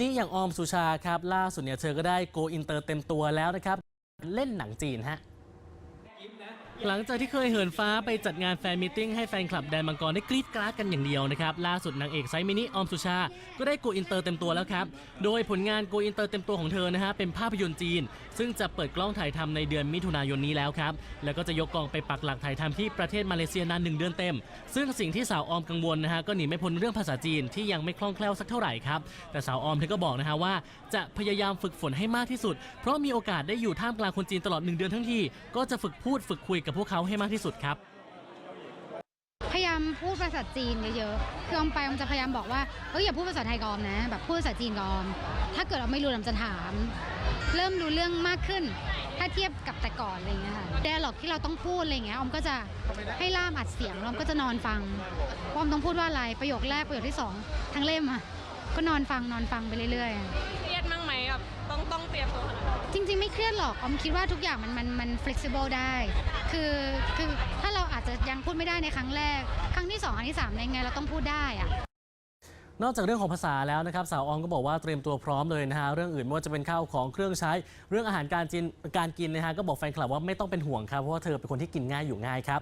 นี่อย่างออมสุชาครับ ล่าสุดเนี่ยเธอก็ได้โกอินเตอร์เต็มตัวแล้วนะครับ เล่นหนังจีนฮะ หลังจากที่เคยเหินฟ้าไปจัดงานแฟนมิทติ้งให้แฟนคลับแดนมังกรได้กรี๊ดกราดกันอย่างเดียวนะครับ ล่าสุดนางเอกไซมินิออมสุชา ก็ได้โกอินเตอร์เต็มตัวแล้วครับ โดยผลงานโกอินเตอร์เต็มตัวของเธอนะฮะเป็นภาพยนตร์จีน ซึ่งจะเปิดกล้องถ่ายทำในเดือนมิถุนายนนี้แล้วครับ แล้วก็จะยกกองไปปักหลักถ่ายทำที่ประเทศมาเลเซียนานหนึ่งเดือนเต็ม ซึ่งสิ่งที่สาวออมกังวลนะฮะก็หนีไม่พ้นเรื่องภาษาจีนที่ยังไม่คล่องแคล่วสักเท่าไหร่ครับแต่สาวออมเธอก็บอกนะฮะว่า จะพยายามฝึกฝนให้มากที่สุด เพราะมีโอกาสได้อยู่ท่ามกลางคนจีนตลอดหนึ่งเดือนทั้งทีก็จะฝึกพูดฝึกคุยกับพวกเขาให้มากที่สุดครับ พยายามพูดภาษาจีนเยอะๆ คือออมไปออมจะพยายามบอกว่าเฮ้ยอย่าพูดภาษาไทยกบออมนะ แบบพูดภาษาจีนกบออม ถ้าเกิดออมไม่รู้ออมจะถาม เริ่มรู้เรื่องมากขึ้น ถ้าเทียบกับแต่ก่อนอะไรอย่างเงี้ยค่ะแต่หลอกที่เราต้องพูดอะไรอย่างเงี้ยออมก็จะให้ล่ามอัดเสียงแล้วออมก็จะนอนฟังว่าออมต้องพูดว่าอะไร ประโยคแรกประโยคที่สองทั้งเล่มอะก็นอนฟังนอนฟังไปเรื่อยๆ เครียดหรอกออมคิดว่าทุกอย่างมันมันมัน flexible ได้ คือคือถ้าเราอาจจะยังพูดไม่ได้ในครั้งแรก ครั้งที่สองครั้งที่สามในไงเราต้องพูดได้อะนอกจากเรื่องของภาษาแล้วนะครับสาวออมก็บอกว่าเตรียมตัวพร้อมเลยนะฮะเรื่องอื่นไม่ว่าจะเป็นข้าวของเครื่องใช้ เรื่องอาหารการกินการกินนะฮะก็บอกแฟนคลับว่าไม่ต้องเป็นห่วงครับเพราะว่าเธอเป็นคนที่กินง่ายอยู่ง่ายครับ